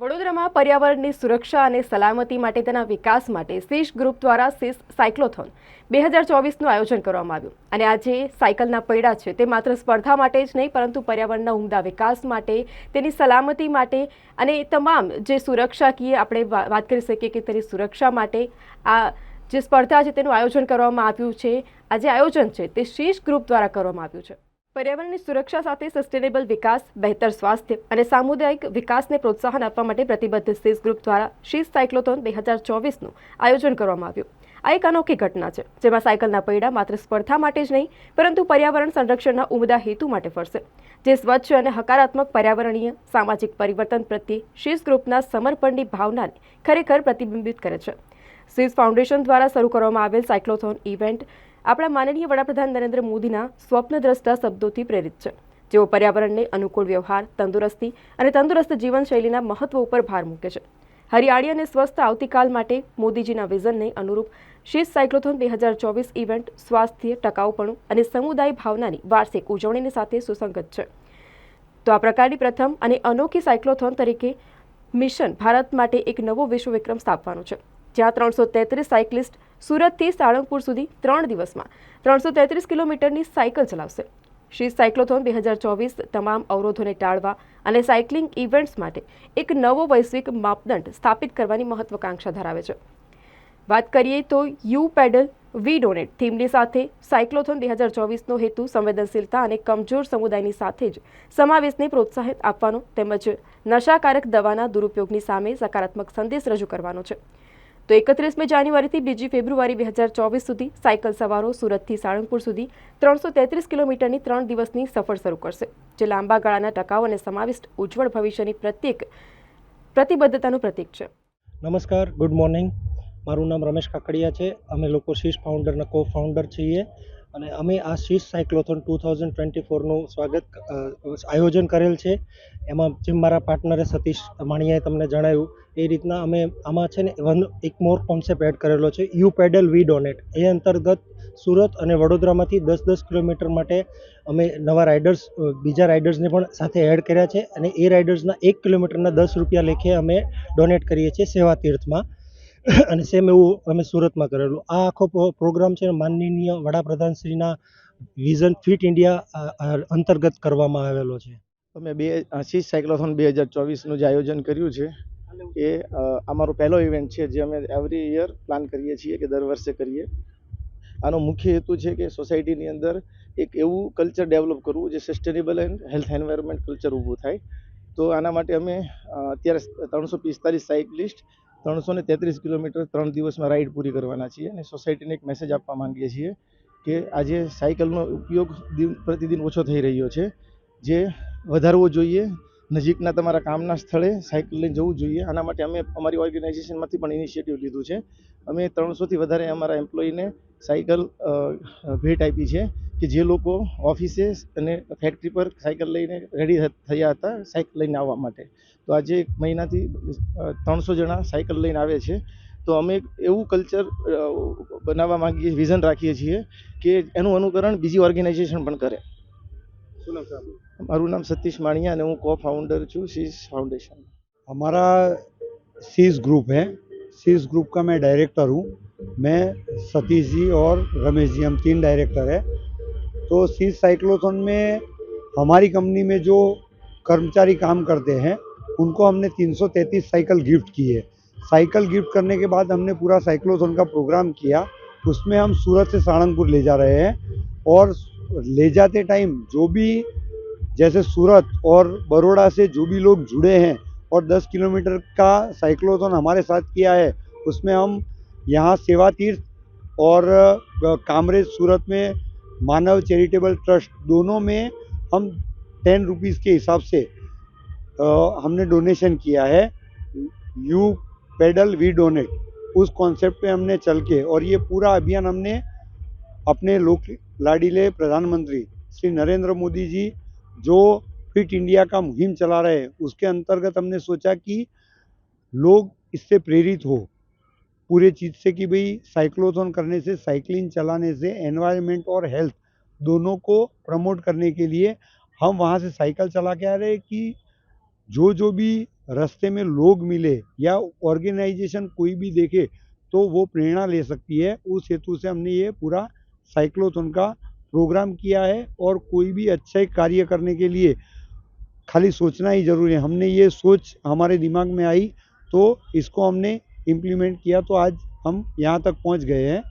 વડોદરામાં પર્યાવરણની સુરક્ષા અને સલામતી માટે તેના વિકાસ માટે શીશ ગ્રુપ દ્વારા શીશ સાયક્લોથોન બે હજાર ચોવીસનું આયોજન કરવામાં આવ્યું. અને આજે સાયકલના પૈડા છે તે માત્ર સ્પર્ધા માટે જ નહીં, પરંતુ પર્યાવરણના ઉમદા વિકાસ માટે, તેની સલામતી માટે અને તમામ જે સુરક્ષાકીય આપણે વાત કરી શકીએ કે તેની સુરક્ષા માટે આ જે સ્પર્ધા છે તેનું આયોજન કરવામાં આવ્યું છે. આ જે આયોજન છે તે શીશ ગ્રુપ દ્વારા કરવામાં આવ્યું છે. પર્યાવરણની સુરક્ષા સાથે સસ્ટેનેબલ વિકાસ, બહેતર સ્વાસ્થ્ય અને સામુદાયિક વિકાસને પ્રોત્સાહન આપવા માટે પ્રતિબદ્ધ સીસ ગ્રુપ દ્વારા શીસ સાયક્લોથોન બે હજાર ચોવીસનું આયોજન કરવામાં આવ્યું. આ એક અનોખી ઘટના છે, જેમાં સાયકલના પૈડા માત્ર સ્પર્ધા માટે જ નહીં, પરંતુ પર્યાવરણ સંરક્ષણના ઉમદા હેતુ માટે ફરશે, જે સ્વચ્છ અને હકારાત્મક પર્યાવરણીય, સામાજિક પરિવર્તન પ્રત્યે શીસ ગ્રુપના સમર્પણની ભાવનાને ખરેખર પ્રતિબિંબિત કરે છે. સીઝ ફાઉન્ડેશન દ્વારા શરૂ કરવામાં આવેલ સાયક્લોથોન ઇવેન્ટ આપણા માનનીય વડાપ્રધાન નરેન્દ્ર મોદીના સ્વપ્નદ્રષ્ટા શબ્દોથી પ્રેરિત છે. જેઓ પર્યાવરણને અનુકૂળ વ્યવહાર, તંદુરસ્તી અને તંદુરસ્ત જીવનશૈલીના મહત્વ ઉપર ભાર મૂકે છે. હરિયાળી અને સ્વસ્થ આવતીકાલ માટે મોદીજીના વિઝનને અનુરૂપ શીશ સાયક્લોથોન બે હજાર ચોવીસ ઇવેન્ટ, સ્વાસ્થ્ય, ટકાઉપણું અને સમુદાય ભાવનાની વાર્ષિક ઉજવણીની સાથે સુસંગત છે. તો આ પ્રકારની પ્રથમ અને અનોખી સાયક્લોથોન તરીકે મિશન ભારત માટે એક નવો વિશ્વ વિક્રમ સ્થાપવાનો છે. જ્યાં ત્રણસો તેત્રીસ સાયકલિસ્ટ સુરતથી સાળંગપુર સુધી ત્રણ દિવસમાં ત્રણસો તેત્રીસ કિલોમીટરની સાયકલ ચલાવશે. શ્રી સાયક્લોથોન બે હજાર ચોવીસ તમામ અવરોધોને ટાળવા અને સાયકલિંગ ઇવેન્ટ્સ માટે એક નવો વૈશ્વિક માપદંડ સ્થાપિત કરવાની મહત્વાકાંક્ષા ધરાવે છે. વાત કરીએ તો યુ પેડલ, વી ડોનેટ થીમની સાથે સાયક્લોથોન બે હજાર ચોવીસનો હેતુ સંવેદનશીલતા અને કમજોર સમુદાયની સાથે જ સમાવેશને પ્રોત્સાહિત આપવાનો તેમજ નશાકારક દવાના દુરુપયોગની સામે સકારાત્મક સંદેશ રજૂ કરવાનો છે. તો એકત્રીસમી જાન્યુઆરીથી બીજી ફેબ્રુઆરી બે હજાર ચોવીસ સુધી સાયકલ સવારો સુરતથી સાળંગપુર સુધી ત્રણસો તેત્રીસ કિલોમીટરની ત્રણ દિવસની સફર શરૂ કરશે, જે લાંબા ગાળાના ટકાઉ અને સમાવિષ્ટ ઉજ્જવળ ભવિષ્યની પ્રત્યેક પ્રતિબદ્ધતાનું પ્રતીક છે. નમસ્કાર, ગુડ મોર્નિંગ. મારું નામ રમેશ કાકડિયા છે. અમે લોકો શીશ ફાઉન્ડરના કો ફાઉન્ડર છીએ. અને અમે આ શીશ સાયક્લોથોન ટુ થાઉઝન્ડ ટ્વેન્ટી ફોરનું સ્વાગત આયોજન કરેલ છે. એમાં જેમ મારા પાર્ટનરે સતીશ માણિયાએ તમને જણાવ્યું, એ રીતના અમે આમાં છે ને વન, એક મોર કોન્સેપ્ટ એડ કરેલો છે. You pedal, we donate. એ અંતર્ગત સુરત અને વડોદરામાંથી દસ દસ કિલોમીટર માટે અમે નવા રાઇડર્સ બીજા રાઇડર્સને પણ સાથે એડ કર્યા છે અને એ રાઇડર્સના એક કિલોમીટરના દસ રૂપિયા લેખે અમે ડોનેટ કરીએ છીએ સેવા તીર્થમાં અને સેમ એવું અમે સુરતમાં કરેલું. આ આખો પ્રોગ્રામ છે માનનીય વડાપ્રધાનશ્રીના વિઝન ફિટ ઇન્ડિયા અંતર્ગત કરવામાં આવેલો છે. અમે બે શીશ સાયક્લોથોન બે હજાર ચોવીસનું જે આયોજન કર્યું છે, એ અમારો પહેલો ઇવેન્ટ છે જે અમે એવરી યર પ્લાન કરીએ છીએ કે દર વર્ષે કરીએ. આનો મુખ્ય હેતુ છે કે સોસાયટીની અંદર એક એવું કલ્ચર ડેવલપ કરવું જે sustainable and health environment culture ઊભું થાય. તો આના માટે અમે અત્યારે ત્રણસો પિસ્તાલીસ સાયકલિસ્ટ ત્રણસો ને તેત્રીસ કિલોમીટર ત્રણ દિવસમાં રાઈડ પૂરી કરવાના છીએ અને સોસાયટીને એક મેસેજ આપવા માંગીએ છીએ કે આજે સાયકલનો ઉપયોગ દિન પ્રતિદિન ઓછો થઈ રહ્યો છે. જે વધારવો જોઈએ નજીકના તમારા કામના સ્થળે સાયકલ લઈને જવું જોઈએ. આના માટે અમે અમારી ઓર્ગેનાઇઝેશનમાંથી પણ ઇનિશિયેટિવ લીધું છે. અમે ત્રણસોથી વધારે અમારા એમ્પ્લોયીને સાયકલ ભેટ આપી છે કે જે લોકો ઓફિસે અને ફેક્ટરી પર સાયકલ લઈને રેડી થયા હતા સાયકલ લઈને આવવા માટે. તો આજે એક મહિનાથી ત્રણસો જણા સાયકલ લઈને આવે છે. તો અમે એવું કલ્ચર બનાવવા માંગીએ, વિઝન રાખીએ છીએ કે એનું અનુકરણ બીજી ઓર્ગેનાઇઝેશન પણ કરે. મારું નામ સતીશ माणिया અને હું કો फाउंडर છું शीश फाउंडेशन हमारा सीस ग्रुप है सीस ग्रुप का मैं डायरेक्टर हूँ मैं सतीश जी और रमेश जी हम तीन डायरेक्टर है तो सीस साइक्लोथॉन में हमारी कंपनी में जो कर्मचारी काम करते हैं उनको हमने 333 साइकिल गिफ्ट की है साइकिल गिफ्ट करने के बाद हमने पूरा साइक्लोथॉन का प्रोग्राम किया उसमें हम सूरत से साड़ंगपुर ले जा रहे हैं और ले जाते टाइम जो भी जैसे सूरत और बड़ोड़ा से जो भी लोग जुड़े हैं और 10 किलोमीटर का साइक्लोथन हमारे साथ किया है उसमें हम यहाँ सेवा तीर्थ और कामरेज सूरत में मानव चैरिटेबल ट्रस्ट दोनों में हम टेन रुपीज़ के हिसाब से अ, हमने डोनेशन किया है। यू पेडल वी डोनेट उस कॉन्सेप्ट पे हमने चल के और ये पूरा अभियान हमने अपने लोक लाडीले प्रधानमंत्री श्री नरेंद्र मोदी जी जो फिट इंडिया का मुहिम चला रहे हैं, उसके अंतर्गत हमने सोचा कि लोग इससे प्रेरित हो, पूरे चीज़ से कि भाई साइक्लोथॉन करने से साइकिलिंग चलाने से, एनवायरनमेंट और हेल्थ दोनों को प्रमोट करने के लिए हम वहाँ से साइकिल चला के आ रहे हैं कि जो जो भी रास्ते में लोग मिले या ऑर्गेनाइजेशन कोई भी देखे तो वो प्रेरणा ले सकती है। उस हेतु से हमने ये पूरा साइक्लोथॉन का प्रोग्राम किया है और कोई भी अच्छा कार्य करने के लिए खाली सोचना ही ज़रूरी है। हमने ये सोच हमारे दिमाग में आई तो इसको हमने इम्प्लीमेंट किया तो आज हम यहाँ तक पहुँच गए हैं।